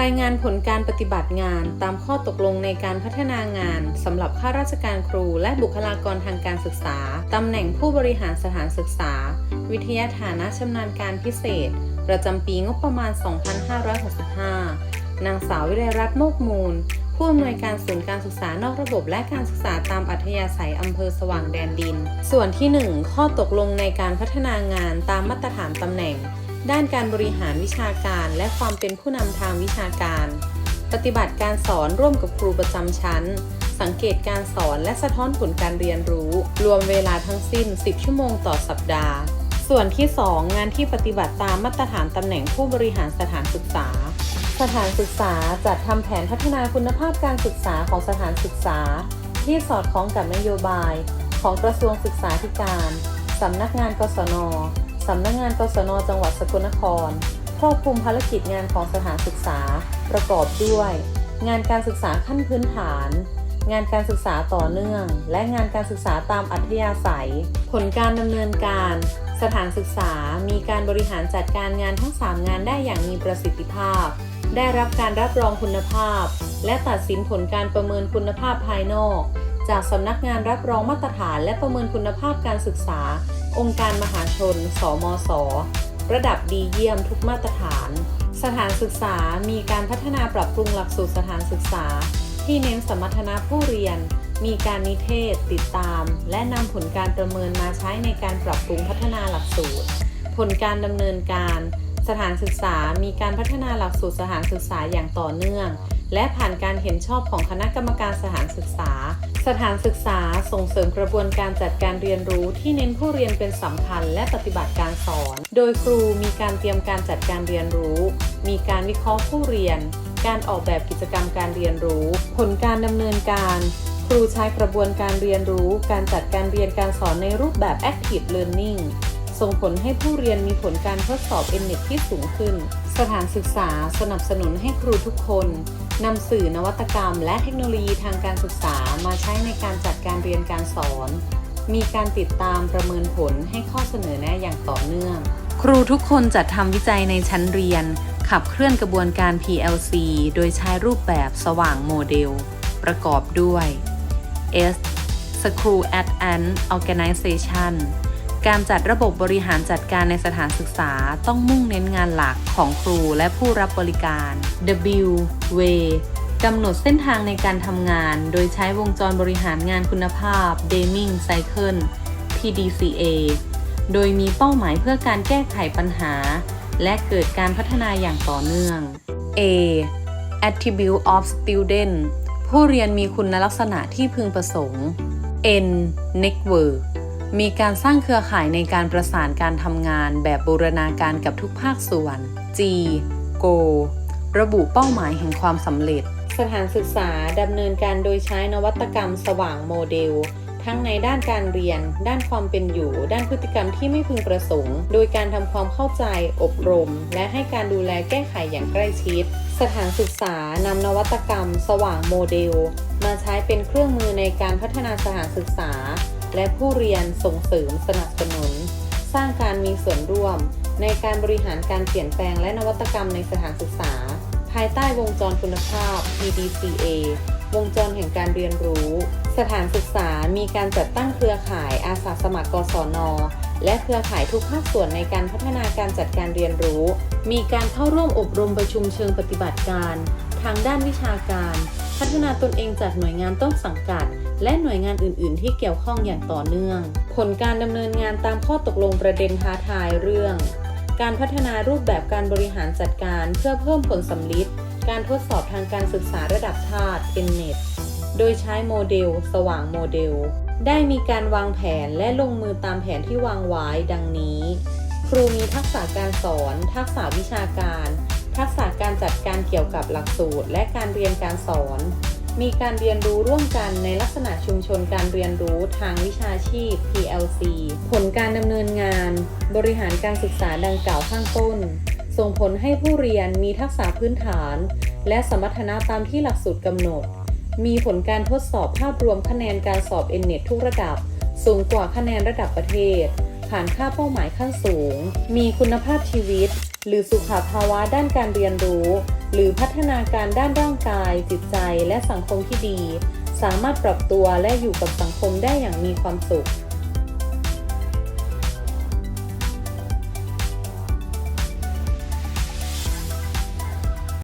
รายงานผลการปฏิบัติงานตามข้อตกลงในการพัฒนางานสำหรับข้าราชการครูและบุคลากรทางการศึกษา ตำแหน่งผู้บริหารสถานศึกษา วิทยาฐานะชำนาญการพิเศษ ประจำปีงบประมาณ 2565 นางสาววิไลรัตน์โมกมูล ผู้อำนวยการศูนย์การศึกษานอกระบบและการศึกษาตามอัธยาศัยอำเภอสว่างแดนดิน ส่วนที่ 1 ข้อตกลงในการพัฒนางานตามมาตรฐานตำแหน่ง ด้านการบริหารวิชาการและความเป็นผู้นำทางวิชาการ ปฏิบัติการสอนร่วมกับครูประจำชั้น สังเกตการสอนและสะท้อนผลการเรียนรู้ รวมเวลาทั้งสิ้น 10 ชั่วโมงต่อสัปดาห์ ส่วนที่ 2 งานที่ปฏิบัติตามมาตรฐานตำแหน่งผู้บริหารสถานศึกษา สถานศึกษาจัดทำแผนพัฒนาคุณภาพการศึกษาของสถานศึกษา ที่สอดคล้องกับนโยบาย ของกระทรวงศึกษาธิการสำนักงานกศน สำนักงานกศนจังหวัดสกลนครครอบคลุมภารกิจงานของสถานศึกษา ประกอบด้วย งานการศึกษาขั้นพื้นฐาน งานการศึกษาต่อเนื่อง และงานการศึกษาตามอัธยาศัย ผลการดำเนินการ สถานศึกษามีการบริหารจัดการงานทั้ง 3 งานได้อย่างมีประสิทธิภาพ ได้รับการรับรองคุณภาพ และตัดสินผลการประเมินคุณภาพภายนอก จากสำนักงานรับรองมาตรฐานและประเมินคุณภาพการศึกษา องค์การมหาชน สมส ระดับดีเยี่ยมทุกมาตรฐาน สถานศึกษามีการพัฒนาปรับปรุงหลักสูตรสถานศึกษา ที่เน้นสมรรถนะผู้เรียน มีการนิเทศ ติดตาม และนำผลการประเมินมาใช้ในการปรับปรุงพัฒนาหลักสูตร ผลการดำเนินการ สถานศึกษามีการพัฒนาหลักสูตรสถานศึกษาอย่างต่อเนื่อง และผ่านการเห็นชอบของคณะกรรมการสถานศึกษา สถานศึกษาส่งเสริมกระบวนการจัดการเรียนรู้ที่เน้นผู้เรียนเป็นสำคัญและปฏิบัติการสอน โดยครูมีการเตรียมการจัดการเรียนรู้ มีการวิเคราะห์ผู้เรียน การออกแบบกิจกรรมการเรียนรู้ ผลการดำเนินการ ครูใช้กระบวนการเรียนรู้ การจัดการเรียนการสอนในรูปแบบ active learning ส่งผลให้ผู้เรียนมีผลการทดสอบ n อ t ที่สูงขึ้น สถานศึกษาสนับสนุนให้ครูทุกคนนำสื่อนวัตกรรม และเทคโนโลยีทางการศึกษามาใช้ในการจัดการเรียนการสอน มีการติดตามประเมินผลให้ข้อเสนอแนะอย่างต่อเนื่อง ครูทุกคนจัดทำวิจัยในชั้นเรียน ขับเคลื่อนกระบวนการ PLC โดยใช้รูปแบบสว่างโมเดล ประกอบด้วย S Screw at an Organization การจัดระบบบริหารจัดการในสถานศึกษาต้องมุ่งเน้นงานหลักของครูและผู้รับบริการ W Way กำหนดเส้นทางในการทำงาน โดยใช้วงจรบริหารงานคุณภาพ Deming Cycle PDCA โดยมีเป้าหมายเพื่อการแก้ไขปัญหา และเกิดการพัฒนาอย่างต่อเนื่อง A Attribute of Student ผู้เรียนมีคุณลักษณะที่พึงประสงค์ N Network มีการสร้างเครือข่ายในการประสานการทำงานแบบบูรณาการกับทุกภาคส่วน G Go ระบุเป้าหมายแห่งความสำเร็จ สถานศึกษาดำเนินการโดยใช้นวัตกรรมสว่างโมเดล ทั้งในด้านการเรียน ด้านความเป็นอยู่ ด้านพฤติกรรมที่ไม่พึงประสงค์ โดยการทำความเข้าใจ อบรม และให้การดูแลแก้ไขอย่างใกล้ชิด สถานศึกษานำนวัตกรรม สว่างโมเดล มาใช้เป็นเครื่องมือในการพัฒนาสถานศึกษา และผู้เรียนส่งเสริมสนับสนุน สร้างการมีส่วนร่วม ในการบริหารการเปลี่ยนแปลงและนวัตกรรมในสถานศึกษา ภายใต้วงจรคุณภาพ PDCA วงจรแห่งการเรียนรู้ สถานศึกษามีการจัดตั้งเครือข่ายอาสาสมัครกศน และเครือข่ายทุกภาคส่วนในการพัฒนาการจัดการเรียนรู้ มีการเข้าร่วมอบรมประชุมเชิงปฏิบัติการ ทางด้านวิชาการ พัฒนาตนเองจากหน่วยงานต้นสังกัด และหน่วยงานอื่น ๆ ที่เกี่ยวข้องอย่างต่อเนื่อง ผลการดำเนินงานตามข้อตกลงประเด็นท้าทายเรื่อง การพัฒนารูปแบบการบริหารจัดการเพื่อเพิ่มผลสำลิด การทดสอบทางการศึกษาระดับชาติ NNET โดยใช้โมเดล สว่างโมเดล ได้มีการวางแผนและลงมือตามแผนที่วางไว้ดังนี้ ครูมีทักษะการสอน ทักษะวิชาการ ทักษะการจัดการเกี่ยวกับหลักสูตร และการเรียนการสอน มีการเรียนรู้ร่วมกันในลักษณะชุมชนการเรียนรู้ทางวิชาชีพ PLC ผลการดำเนินงาน บริหารการศึกษาดังกล่าวข้างต้น ส่งผลให้ผู้เรียนมีทักษะพื้นฐาน และสมรรถนะตามที่หลักสูตรกำหนด มีผลการทดสอบภาพรวมคะแนนการสอบ n n e t ทุกระดับ สูงกว่าคะแนนระดับประเทศ ผ่านค่าเป้าหมายขั้นสูง มีคุณภาพชีวิต หรือสุขภาวะด้านการเรียนรู้ หรือพัฒนาการด้านร่างกาย จิตใจ และสังคมที่ดี สามารถปรับตัวและอยู่กับสังคมได้อย่างมีความสุข